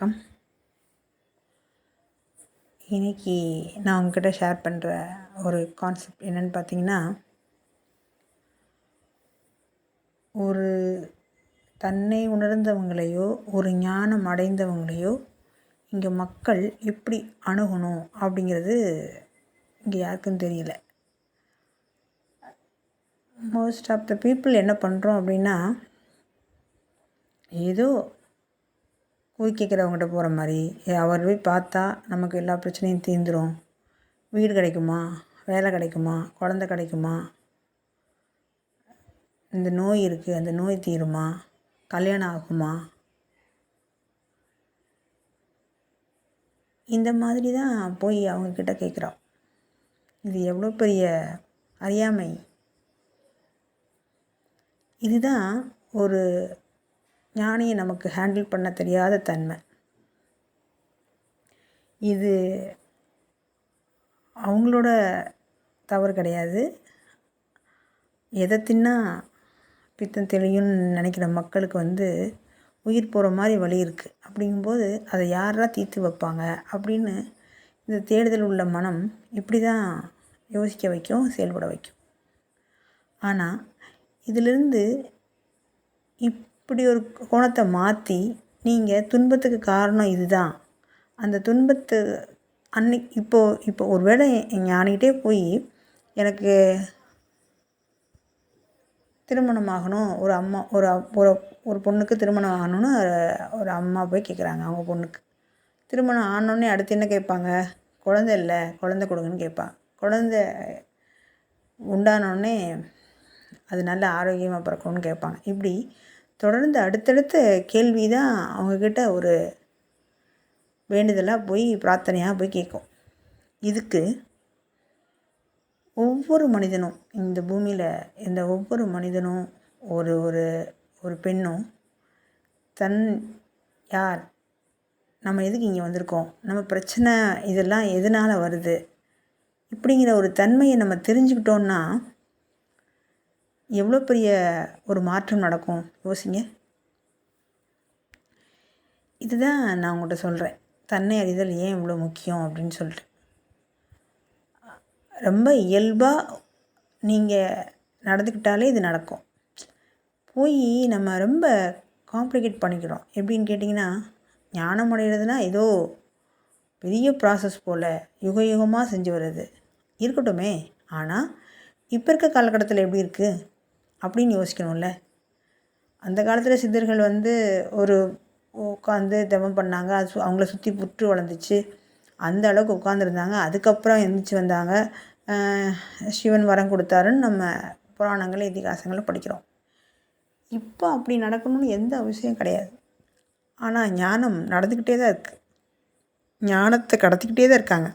வணக்கம். இன்றைக்கி நான் உங்ககிட்ட ஷேர் பண்ணுற ஒரு கான்செப்ட் என்னென்னு பார்த்தீங்கன்னா ஒரு தன்னை உணர்ந்தவங்களையோ ஒரு ஞானம் அடைந்தவங்களையோ இங்கே மக்கள் எப்படி அணுகணும் அப்படிங்கிறது இங்கே யாருக்கும் தெரியல. மோஸ்ட் ஆஃப் த பீப்புள் என்ன பண்ணுறோம் அப்படின்னா ஏதோ கூலி கேட்குறவங்ககிட்ட போகிற மாதிரி அவர் போய் பார்த்தா நமக்கு எல்லா பிரச்சனையும் தீர்ந்துடும் வீடு கிடைக்குமா? வேலை கிடைக்குமா? குழந்த கிடைக்குமா? இந்த நோய் இருக்குது அந்த நோய் தீருமா? கல்யாணம் ஆகுமா? இந்த மாதிரி தான் போய் அவங்கக்கிட்ட கேட்குறோம் இது எவ்வளோ பெரிய அறியாமை. இதுதான் ஒரு ஞானியை நமக்கு ஹேண்டில் பண்ண தெரியாத தன்மை. இது அவங்களோட தவறு கிடையாது. எதை தின்னா பித்தம் தெளியும்னு நினைக்கிற மக்களுக்கு வந்து உயிர் போகிற மாதிரி வழி இருக்குது அப்படிங்கும்போது அதை யாரெல்லாம் தீர்த்து வைப்பாங்க? அப்படின்னு இந்த தேடுதல் உள்ள மனம் இப்படி தான் யோசிக்க வைக்கும் செயல்பட வைக்கும். ஆனால் இதிலிருந்து இப் இப்படி ஒரு கோணத்தை மாற்றி நீங்கள் துன்பத்துக்கு காரணம் இதுதான். அந்த துன்பத்து அன்னைக்கு இப்போது இப்போ ஒரு வேளை ஞானிகிட்டே போய் எனக்கு திருமணம் ஆகணும் ஒரு அம்மா ஒரு ஒரு ஒரு பொண்ணுக்கு திருமணம் ஆகணும்னு ஒரு அம்மா போய் கேட்குறாங்க அவங்க பொண்ணுக்கு. திருமணம் ஆனோடனே அடுத்து என்ன கேட்பாங்க குழந்த இல்லை குழந்த கொடுங்கன்னு கேட்பாங்க குழந்த உண்டானோடனே அது நல்ல ஆரோக்கியமாக பிறக்கணும்னு கேட்பாங்க இப்படி தொடர்ந்து அடுத்தடுத்த கேள்வி தான் அவங்கக்கிட்ட ஒரு வேண்டுதலாக போய் பிரார்த்தனையாக போய் கேட்கும். இதுக்கு ஒவ்வொரு மனிதனும் இந்த பூமியில் இந்த ஒவ்வொரு மனிதனும் ஒரு ஒரு ஒரு பெண்ணும் தன் யார்? நம்ம எதுக்கு இங்கே வந்திருக்கோம்? நம்ம பிரச்சனை இதெல்லாம் எதனால் வருது? இப்படிங்கிற ஒரு தன்மையை நம்ம தெரிஞ்சுக்கிட்டோன்னா எவ்வளோ பெரிய ஒரு மாற்றம் நடக்கும்? யோசிங்க. இதுதான் நான் உங்கள்கிட்ட சொல்கிறேன் தன்னை அறிதல் ஏன் இவ்வளோ முக்கியம் அப்படின்னு சொல்லிட்டு. ரொம்ப இயல்பாக நீங்கள் நடந்துக்கிட்டாலே இது நடக்கும். போய் நம்ம ரொம்ப காம்ப்ளிகேட் பண்ணிக்கிறோம். எப்படின்னு கேட்டிங்கன்னா ஞானம் அடைகிறதுனா ஏதோ பெரிய ப்ராசஸ் போல் யுக யுகமாக செஞ்சு வருது இருக்கட்டுமே. ஆனால் இப்போ இருக்க காலகட்டத்தில் எப்படி இருக்குது அப்படின்னு யோசிக்கணும்ல. அந்த காலத்தில் சித்தர்கள் வந்து ஒரு உட்காந்து தவம் பண்ணாங்க. அது அவங்கள சுற்றி புற்று வளர்ந்துச்சு. அந்த அளவுக்கு உட்காந்துருந்தாங்க அதுக்கப்புறம் எழுந்திரிச்சு வந்தாங்க. சிவன் வரம் கொடுத்தாருன்னு நம்ம புராணங்கள் இதிகாசங்களும் படிக்கிறோம். இப்போ அப்படி நடக்கணும்னு எந்த அவசியம் கிடையாது. ஆனால் ஞானம் நடந்துக்கிட்டே தான் இருக்குது ஞானத்தை கடத்திக்கிட்டே தான் இருக்காங்க.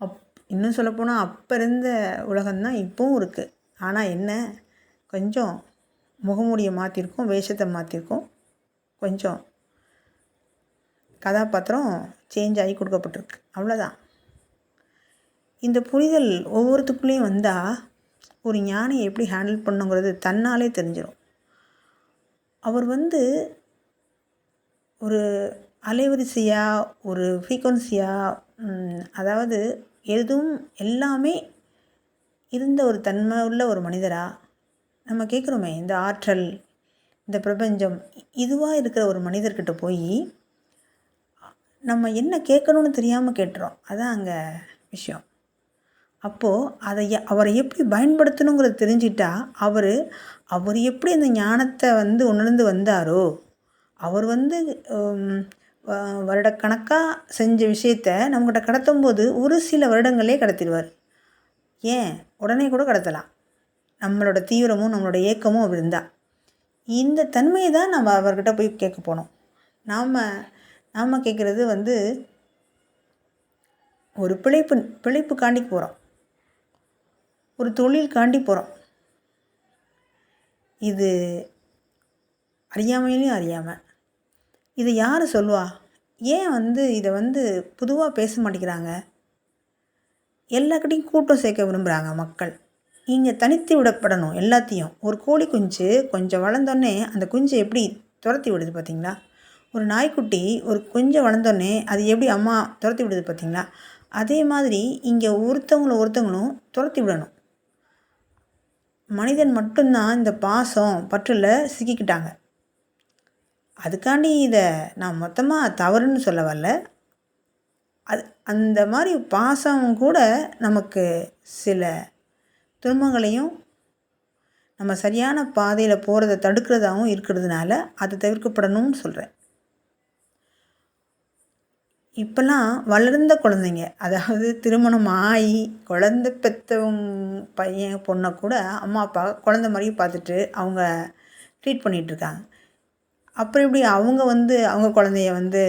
அப் இன்னும் சொல்லப்போனால் அப்போ இருந்த உலகம்தான் இப்போவும் இருக்குது ஆனால் என்ன? கொஞ்சம் முகமூடியை மாற்றிருக்கோம் வேஷத்தை மாற்றிருக்கோம் கொஞ்சம் கதாபாத்திரம் சேஞ்ச் ஆகி கொடுக்கப்பட்டிருக்கு. அவ்வளோதான் இந்த புரிதல் ஒவ்வொருத்துக்குள்ளேயும் வந்தால் ஒரு ஞானியை எப்படி ஹேண்டில் பண்ணுங்கிறது தன்னாலே தெரிஞ்சிடும் அவர் வந்து ஒரு அலைவரிசையாக ஒரு ஃப்ரீக்குவன்சியாக அதாவது எதுவும் எல்லாமே இருந்த ஒரு தன்மை உள்ள ஒரு மனிதராக நம்ம கேட்குறோமே இந்த ஆற்றல் இந்த பிரபஞ்சம் இதுவாக இருக்கிற ஒரு மனிதர்கிட்ட போய் நம்ம என்ன கேட்கணும்னு தெரியாமல் கேட்டுறோம். அதான் அங்கே விஷயம். அப்போது அதை அவரை எப்படி பயன்படுத்தணுங்கிறத தெரிஞ்சிட்டா அவர் அவர் எப்படி அந்த ஞானத்தை வந்து உணர்ந்து வந்தாரோ அவர் வந்து வருடக்கணக்காக செஞ்ச விஷயத்த நம்மக்கிட்ட கடத்தும் போது ஒரு சில வருடங்களே கடத்திடுவார். ஏன்? உடனே கூட கடத்தலாம். நம்மளோட தீவிரமும் நம்மளோட ஏக்கமும் அப்படி இருந்தால் இந்த தன்மையை தான் நம்ம அவர்கிட்ட போய் கேட்க போனோம். நாம் நாம் கேட்குறது வந்து ஒரு பிழைப்பு பிழைப்பு காண்டி போகிறோம் ஒரு தொழில் காண்டி போகிறோம் இது அறியாமையிலையும் அறியாமல் இதை யார் சொல்லுவா? ஏன் வந்து இதை வந்து பொதுவாக பேச மாட்டேங்கிறாங்க? எல்லாக்கிட்டையும் கூட்டம் சேர்க்க விரும்புகிறாங்க மக்கள். இங்கே தனித்து விடப்படணும் எல்லாத்தையும். ஒரு கோழி குஞ்சு கொஞ்சம் வளர்ந்தோடனே அந்த குஞ்சு எப்படி துரத்தி விடுது பார்த்தீங்களா? ஒரு நாய்க்குட்டி ஒரு கொஞ்சம் வளர்ந்தோடனே அது எப்படி அம்மா துரத்தி விடுது பார்த்தீங்களா? அதே மாதிரி இங்கே ஒருத்தவங்களும் ஒருத்தவங்களும் துரத்தி விடணும். மனிதன் மட்டும்தான் இந்த பாசம் பற்றில் சிக்கிக்கிட்டாங்க. அதுக்காண்டி இதை நான் மொத்தமாக தவறுன்னு சொல்ல வரல. அது அந்த மாதிரி பாசம் கூட நமக்கு சில துன்பங்களையும் நம்ம சரியான பாதையில் போகிறத தடுக்கிறதாகவும் இருக்கிறதுனால அது தவிர்க்கப்படணும்னு சொல்கிறேன் இப்போல்லாம் வளர்ந்த குழந்தைங்க அதாவது திருமணம் ஆகி குழந்த பெற்றவங்க பையன் பொண்ணை கூட அம்மா அப்பா குழந்த மாதிரியும் பார்த்துட்டு அவங்க ட்ரீட் பண்ணிகிட்ருக்காங்க அப்புறம் இப்படி அவங்க வந்து அவங்க குழந்தைய வந்து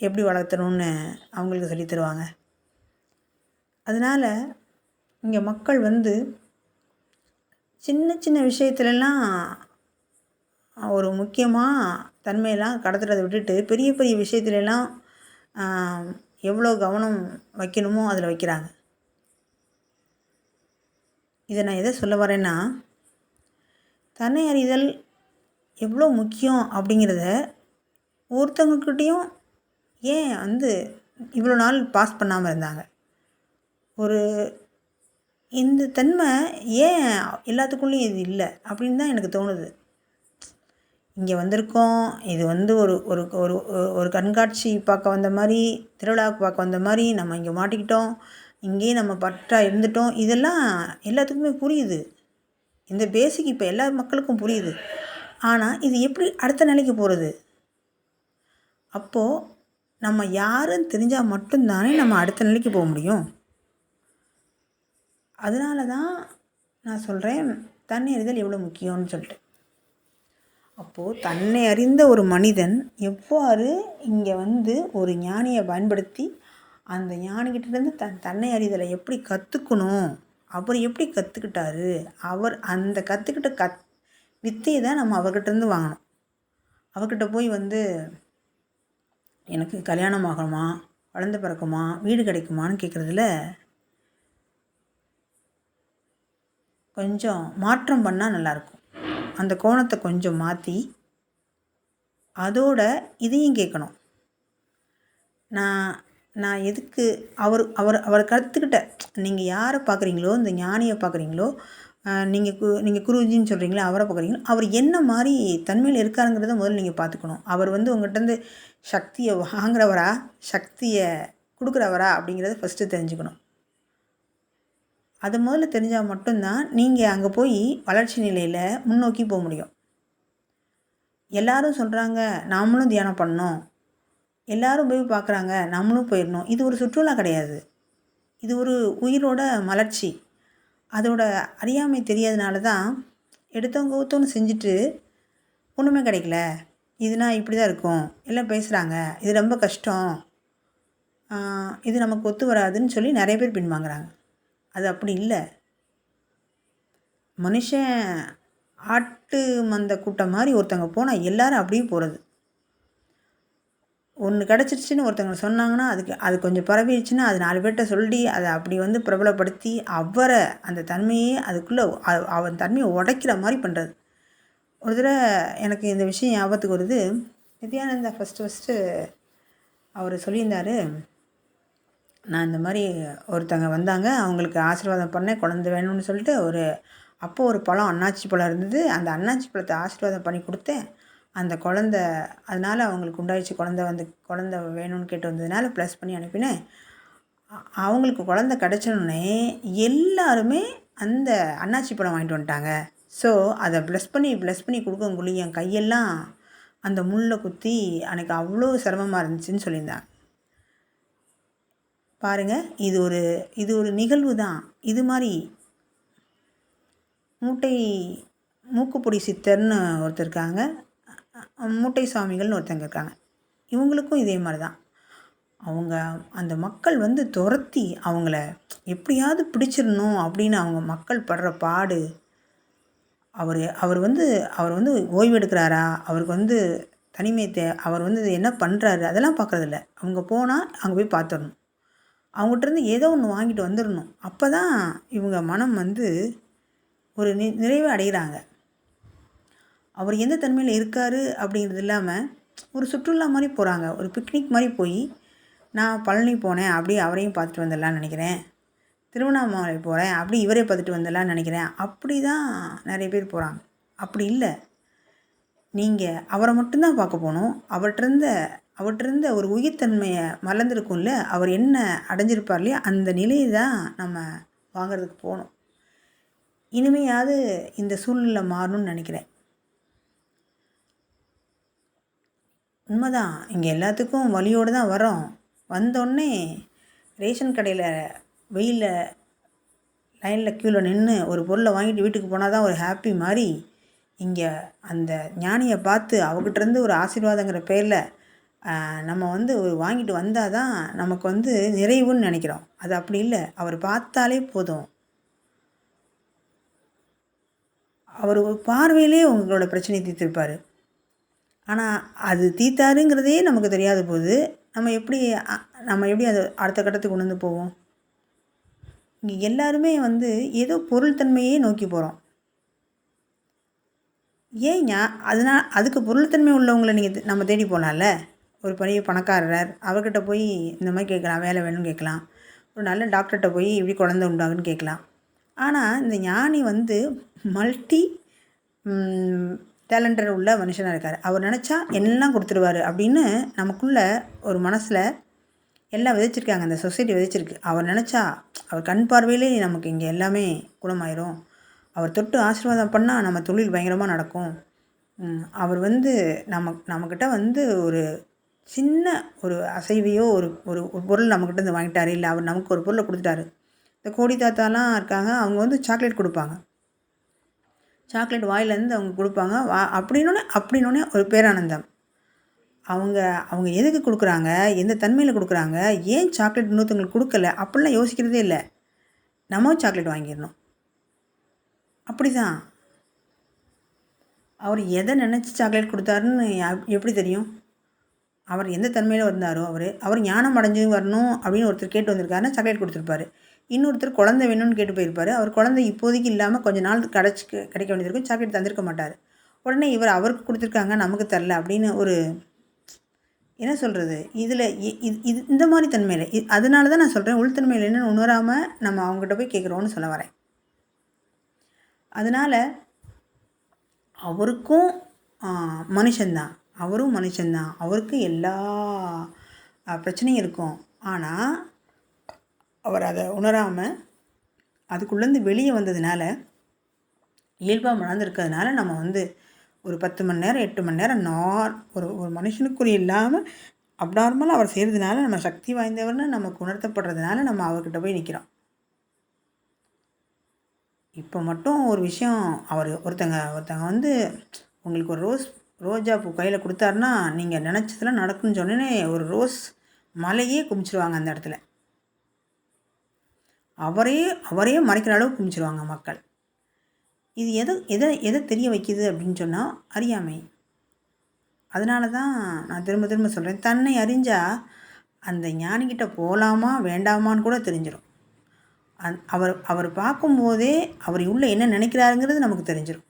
எப்படி வளர்த்தணும்னு அவங்களுக்கு சொல்லி தருவாங்க. அதனால் இங்கே மக்கள் வந்து சின்ன சின்ன விஷயத்துலலாம் ஒரு முக்கியமாக தன்மையெல்லாம் கடத்துறதை விட்டுட்டு பெரிய பெரிய விஷயத்துலலாம் எவ்வளோ கவனம் வைக்கணுமோ அதில் வைக்கிறாங்க. இதை நான் எதை சொல்ல வரேன்னா தன்னை அறிதல் எவ்வளோ முக்கியம் அப்படிங்கிறத ஒருத்தவங்கக்கிட்டேயும் ஏன் வந்து இவ்வளோ நாள் பாஸ் பண்ணாமல் இருந்தாங்க? ஒரு இந்த தன்மை ஏன் எல்லாத்துக்குள்ளேயும் இது இல்லை அப்படின்னு தான் எனக்கு தோணுது. இங்கே வந்திருக்கோம் இது வந்து ஒரு ஒரு ஒரு ஒரு கண்காட்சி பார்க்க வந்த மாதிரி திருவிழாவுக்கு பார்க்க வந்த மாதிரி நம்ம இங்கே மாட்டிக்கிட்டோம் இங்கேயே நம்ம பற்றா இருந்துட்டோம் இதெல்லாம் எல்லாத்துக்குமே புரியுது. இந்த பேசிக் இப்போ எல்லா மக்களுக்கும் புரியுது. ஆனால் இது எப்படி அடுத்த நிலைக்கு போகிறது? அப்போது நம்ம யாருன்னு தெரிஞ்சால் மட்டும்தானே நம்ம அடுத்த நிலைக்கு போக முடியும். அதனால தான் நான் சொல்கிறேன் தன்னை அறிதல் எவ்வளோ முக்கியம்னு சொல்லிட்டு. அப்போது தன்னை அறிந்த ஒரு மனிதன் எவ்வாறு இங்கே வந்து ஒரு ஞானியை பயன்படுத்தி அந்த ஞானிகிட்டேருந்து தன் தன்னை அறிதலை எப்படி கற்றுக்கணும் அவர் எப்படி கற்றுக்கிட்டாரு அவர் அந்த கற்றுக்கிட்ட கத் வித்தையை தான் நம்ம அவர்கிட்டருந்து வாங்கணும். அவர்கிட்ட போய் வந்து எனக்கு கல்யாணம் ஆகணுமா? குழந்த பிறக்குமா? வீடு கிடைக்குமான்னு கேட்குறதுல கொஞ்சம் மாற்றம் பண்ணால் நல்லாயிருக்கும் அந்த கோணத்தை கொஞ்சம் மாற்றி அதோட இதையும் கேட்கணும் நான் நான் எதுக்கு அவர் அவர் அவர் கற்றுக்கிட்ட நீங்கள் யாரை பார்க்குறீங்களோ இந்த ஞானியை பார்க்குறீங்களோ நீங்கள் கு நீங்கள் குருஜின்னு சொல்கிறீங்களா அவரை பார்க்குறீங்களா? அவர் என்ன மாதிரி தன்மையில் இருக்காருங்கிறத முதல்ல நீங்கள் பார்த்துக்கணும். அவர் வந்து உங்கள்கிட்ட சக்தியை வாங்குறவரா சக்தியை கொடுக்குறவரா அப்படிங்கிறத ஃபஸ்ட்டு தெரிஞ்சுக்கணும். அது முதல்ல தெரிஞ்சால் மட்டும்தான் நீங்கள் அங்கே போய் வளர்ச்சி நிலையில் முன்னோக்கி போக முடியும். எல்லாரும் சொல்கிறாங்க நாமளும் தியானம் பண்ணோம் எல்லாரும் போய் பார்க்குறாங்க நம்மளும் போயிடணும். இது ஒரு சுற்றுலா கிடையாது. இது ஒரு உயிரோட மலர்ச்சி. அதோட அறியாமை தெரியாதனால தான் எடுத்தவங்க ஊத்தவனு செஞ்சுட்டு ஒன்றுமே கிடைக்கல. இதுனா இப்படி தான் இருக்கும். எல்லாம் பேசுகிறாங்க இது ரொம்ப கஷ்டம். இது நமக்கு ஒத்து வராதுன்னு சொல்லி நிறைய பேர் பின்வாங்குறாங்க அது அப்படி இல்லை. மனுஷன் ஆட்டு மந்த கூட்டம் மாதிரி ஒருத்தவங்க போனால் எல்லோரும் அப்படியே போகிறது ஒன்று கிடச்சிருச்சுன்னு ஒருத்தவங்க சொன்னாங்கன்னா அதுக்கு அது கொஞ்சம் பரவிடுச்சுன்னா அது நாலு பேர்கிட்ட சொல்லி அதை அப்படி வந்து பிரபலப்படுத்தி அவரை அந்த தன்மையே அதுக்குள்ளே அவன் தன்மையை உடைக்கிற மாதிரி பண்ணுறது ஒரு தடவை எனக்கு இந்த விஷயம் ஞாபகத்துக்கு வருது. நித்யானந்தா ஃபஸ்ட்டு ஃபஸ்ட்டு அவர் சொல்லியிருந்தார் நான் இந்த மாதிரி ஒருத்தங்க வந்தாங்க அவங்களுக்கு ஆசீர்வாதம் பண்ணேன் குழந்த வேணும்னு சொல்லிட்டு ஒரு அப்போது ஒரு பழம் அண்ணாச்சி பழம் இருந்தது. அந்த அண்ணாச்சி பழத்தை ஆசீர்வாதம் பண்ணி கொடுத்தேன். அந்த குழந்த அதனால் அவங்களுக்கு உண்டாயிடுச்சு குழந்த வந்து குழந்த வேணும்னு கேட்டு வந்ததுனால ப்ளஸ் பண்ணி அனுப்பினேன். அவங்களுக்கு குழந்த கிடச்சோன்னே எல்லாருமே அந்த அண்ணாச்சி படம் வாங்கிட்டு வந்துட்டாங்க. ஸோ அதை ப்ளஸ் பண்ணி ப்ளஸ் பண்ணி கொடுக்கங்குள்ளி என் கையெல்லாம் அந்த முள்ளை குத்தி அன்றைக்கி அவ்வளோ சிரமமாக இருந்துச்சுன்னு சொல்லியிருந்தாங்க. பாருங்கள் இது ஒரு இது ஒரு நிகழ்வு தான். இது மாதிரி மூட்டை மூக்குப்பொடி சித்தர்னு ஒருத்தர் இருக்காங்க. மூட்டை சுவாமிகள்னு ஒருத்தங்க இருக்காங்க. இவங்களுக்கும் இதே மாதிரி தான் அவங்க அந்த மக்கள் வந்து துரத்தி அவங்கள எப்படியாவது பிடிச்சிடணும் அப்படின்னு அவங்க மக்கள் படுற பாடு அவர் அவர் வந்து அவர் வந்து ஓய்வு எடுக்கிறாரா அவருக்கு வந்து தனிமை தே அவர் வந்து என்ன பண்ணுறாரு அதெல்லாம் பார்க்குறதில்ல அவங்க போனால் அங்கே போய் பார்த்துடணும் அவங்ககிட்டருந்து ஏதோ ஒன்று வாங்கிட்டு வந்துடணும். அப்போ தான் இவங்க மனம் வந்து ஒரு நி நிறைவை அடைகிறாங்க. அவர் எந்த தன்மையில் இருக்கார் அப்படிங்கிறது இல்லாமல் ஒரு சுற்றுலா மாதிரி போகிறாங்க ஒரு பிக்னிக் மாதிரி போய் நான் பழனி போனேன் அப்படியே அவரையும் பார்த்துட்டு வந்துடலான்னு நினைக்கிறேன். திருவண்ணாமலை போகிறேன் அப்படி இவரே பார்த்துட்டு வந்துடலான்னு நினைக்கிறேன். அப்படி தான் நிறைய பேர் போகிறாங்க அப்படி இல்லை. நீங்கள் அவரை மட்டும்தான் பார்க்க போகணும். அவர்கிட்ட அவர்கிட்ட ஒரு உயிர்த்தன்மையை மறந்துருக்கும்ல. அவர் என்ன அடைஞ்சிருப்பார் இல்லையா? அந்த நிலையை தான் நம்ம வாங்கிறதுக்கு போகணும். இனிமையாவது இந்த சூழ்நிலை மாறணும்னு நினைக்கிறேன். உண்மைதான். இங்கே எல்லாத்துக்கும் வழியோடு தான் வரோம் வந்தோடனே ரேஷன் கடையில் வெயிலில் லைனில் க்யூவில் நின்று ஒரு பொருளை வாங்கிட்டு வீட்டுக்கு போனால் தான் ஒரு ஹாப்பி மாதிரி இங்கே அந்த ஞானியை பார்த்து அவகிட்டேருந்து ஒரு ஆசீர்வாதங்கிற பேரில் நம்ம வந்து ஒரு வாங்கிட்டு வந்தால் தான் நமக்கு வந்து நிறைவுன்னு நினைக்கிறோம். அது அப்படி இல்லை. அவர் பார்த்தாலே போதும். அவர் பார்வையிலே உங்களோட பிரச்சனையை தீர்த்திருப்பார். ஆனால் அது தீத்தாருங்கிறதே நமக்கு தெரியாத போது நம்ம எப்படி நம்ம எப்படி அதை அடுத்த கட்டத்துக்கு கொண்டு வந்து போவோம்? இங்கே எல்லாருமே வந்து ஏதோ பொருள் தன்மையே நோக்கி போகிறோம் ஏன் அதனால் அதுக்கு பொருள்தன்மை உள்ளவங்களை நீங்கள் நம்ம தேடி போகலாம்ல ஒரு பெரிய பணக்காரர் அவர்கிட்ட போய் இந்த மாதிரி கேட்கலாம் வேலை வேணும்னு கேட்கலாம். ஒரு நல்ல டாக்டர்கிட்ட போய் இப்படி குழந்த உண்டாகுன்னு கேட்கலாம். ஆனால் இந்த ஞானி வந்து மல்டி டேலண்டர் உள்ள மனுஷனாக இருக்கார். அவர் நினச்சா எல்லாம் கொடுத்துருவார் அப்படின்னு நமக்குள்ள ஒரு மனசில் எல்லாம் விதைச்சிருக்காங்க. அந்த சொசைட்டி விதைச்சிருக்கு. அவர் நினச்சா அவர் கண் பார்வையிலே நமக்கு இங்கே எல்லாமே குணமாயிரும். அவர் தொட்டு ஆசீர்வாதம் பண்ணால் நம்ம தொழில் பயங்கரமாக நடக்கும். அவர் வந்து நம்ம நம்மக்கிட்ட வந்து ஒரு சின்ன ஒரு அசைவையோ ஒரு ஒரு பொருள் நம்மக்கிட்ட இருந்து வாங்கிட்டாரு. இல்லை அவர் நமக்கு ஒரு பொருளை கொடுத்துட்டாரு. இந்த கோடி தாத்தாலாம் இருக்காங்க. அவங்க வந்து சாக்லேட் கொடுப்பாங்க. சாக்லேட் வாயிலேருந்து அவங்க கொடுப்பாங்க. வா அப்படின்னோடனே அப்படின்னோடனே ஒரு பேரானந்தம். அவங்க அவங்க எதுக்கு கொடுக்குறாங்க? எந்த தன்மையில் கொடுக்குறாங்க? ஏன் சாக்லேட் இன்னொருத்தவங்களுக்கு கொடுக்கல? அப்படிலாம் யோசிக்கிறதே இல்லை. நம்ம சாக்லேட் வாங்கிடணும். அப்படி தான் அவர் எதை நினச்சி சாக்லேட் கொடுத்தாருன்னு எப்படி தெரியும்? அவர் எந்த தன்மையில் வந்தாரோ அவர். அவர் ஞானம் அடைஞ்சு வரணும் அப்படின்னு ஒருத்தர் கேட்டு வந்திருக்காருன்னா சாக்லேட் கொடுத்துருப்பாரு. இன்னொருத்தர் குழந்தை வேணும்னு கேட்டு போயிருப்பார். அவர் குழந்தை இப்போதைக்கு இல்லாமல் கொஞ்சம் நாள் கிடச்சி கிடைக்க வேண்டியிருக்கும் சாக்லேட் தந்திருக்க மாட்டார். உடனே இவர் அவருக்கு கொடுத்துருக்காங்க நமக்கு தரல அப்படின்னு ஒரு என்ன சொல்கிறது இதில் இது இந்த மாதிரி தன்மையில். அதனால தான் நான் சொல்கிறேன் உள்தன்மையில் என்னென்னு உணராமல் நம்ம அவங்ககிட்ட போய் கேட்குறோன்னு சொல்ல வரேன். அதனால் அவருக்கும் மனுஷன்தான். அவரும் மனுஷன்தான். அவருக்கு எல்லா பிரச்சனையும் இருக்கும். ஆனால் அவர் அதை உணராமல் அதுக்குள்ளேருந்து வெளியே வந்ததுனால இயல்பாக மணந்துருக்கிறதுனால நம்ம வந்து ஒரு பத்து மணி நேரம் எட்டு மணி நேரம் நார் ஒரு ஒரு மனுஷனுக்குரிய இல்லாமல் அப்நார்மலாக அவர் செய்கிறதுனால நம்ம சக்தி வாய்ந்தவர்னு நமக்கு உணர்த்தப்படுறதுனால நம்ம அவர்கிட்ட போய் நிற்கிறோம் இப்போ மட்டும் ஒரு விஷயம் அவர் ஒருத்தங்க ஒருத்தங்க வந்து உங்களுக்கு ஒரு ரோஸ் ரோஜா பூ கையில் கொடுத்தாருன்னா நீங்கள் நினச்சதெல்லாம் நடக்கும்னு சொன்னேன்னே ஒரு ரோஸ் மலையே குமிச்சிருவாங்க அந்த இடத்துல. அவரே அவரே மறைக்கிற அளவு குமிச்சிருவாங்க மக்கள். இது எதை எதை எதை தெரிய வைக்கிது அப்படின்னு சொன்னால் அறியாமை. அதனால தான் நான் திரும்ப திரும்ப சொல்கிறேன் தன்னை அறிஞ்சால் அந்த ஞானிக்கிட்ட போகலாமா வேண்டாமான்னு கூட தெரிஞ்சிடும் அந் அவர் அவர் பார்க்கும்போதே அவர் உள்ளே என்ன நினைக்கிறாருங்கிறது நமக்கு தெரிஞ்சிடும்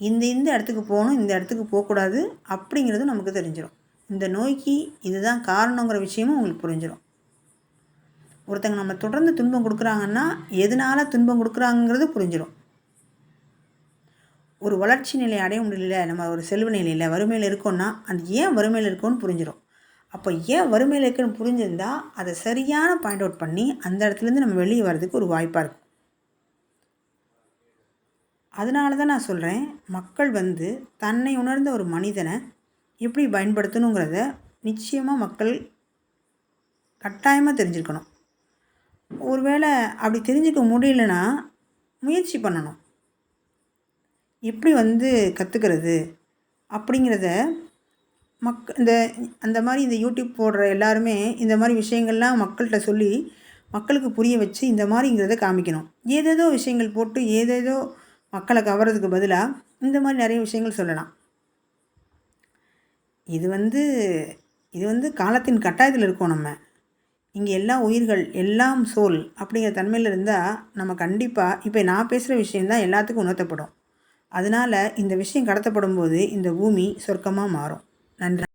இந்த இந்த இடத்துக்கு போகணும் இந்த இடத்துக்கு போகக்கூடாது அப்படிங்கிறது நமக்கு தெரிஞ்சிடும் இந்த நோய்க்கு இதுதான் காரணங்கிற விஷயமும் உங்களுக்கு புரிஞ்சிடும் ஒருத்தங்க நம்ம தொடர்ந்து துன்பம் கொடுக்குறாங்கன்னா எதனால் துன்பம் கொடுக்குறாங்கிறது புரிஞ்சிடும் ஒரு வளர்ச்சி நிலை அடைய முடியல நம்ம ஒரு செல்வ நிலையில் வறுமையில் இருக்கோன்னா அது ஏன் வறுமையில் இருக்கோன்னு புரிஞ்சிடும் அப்போ ஏன் வறுமையில் இருக்குன்னு புரிஞ்சிருந்தால் அதை சரியான பாயிண்ட் அவுட் பண்ணி அந்த இடத்துலேருந்து நம்ம வெளியே வர்றதுக்கு ஒரு வாய்ப்பாக இருக்கும். அதனால தான் நான் சொல்கிறேன் மக்கள் வந்து தன்னை உணர்ந்த ஒரு மனிதனை எப்படி பயன்படுத்தணுங்கிறத நிச்சயமாக மக்கள் கட்டாயமாக தெரிஞ்சுருக்கணும். ஒருவேளை அப்படி தெரிஞ்சுக்க முடியலன்னா முயற்சி பண்ணணும். எப்படி வந்து கற்றுக்கிறது அப்படிங்கிறத மக் இந்த அந்த மாதிரி இந்த யூடியூப் போடுற எல்லாருமே இந்த மாதிரி விஷயங்கள்லாம் மக்கள்கிட்ட சொல்லி மக்களுக்கு புரிய வச்சு இந்த மாதிரிங்கிறத காமிக்கணும். ஏதேதோ விஷயங்கள் போட்டு ஏதேதோ மக்களை கவர்றதுக்கு பதிலாக இந்த மாதிரி நிறைய விஷயங்கள் சொல்லலாம். இது வந்து இது வந்து காலத்தின் கட்டாயத்தில் இருக்கோம் நம்ம. இங்கே எல்லா உயிர்கள் எல்லாம் சோல் அப்படிங்கிற தன்மையில் இருந்தால் நம்ம கண்டிப்பாக இப்போ நான் பேசுகிற விஷயந்தான் எல்லாத்துக்கும் உணர்த்தப்படும். அதனால் இந்த விஷயம் கடத்தப்படும் போது இந்த பூமி சொர்க்கமாக மாறும். நன்றி.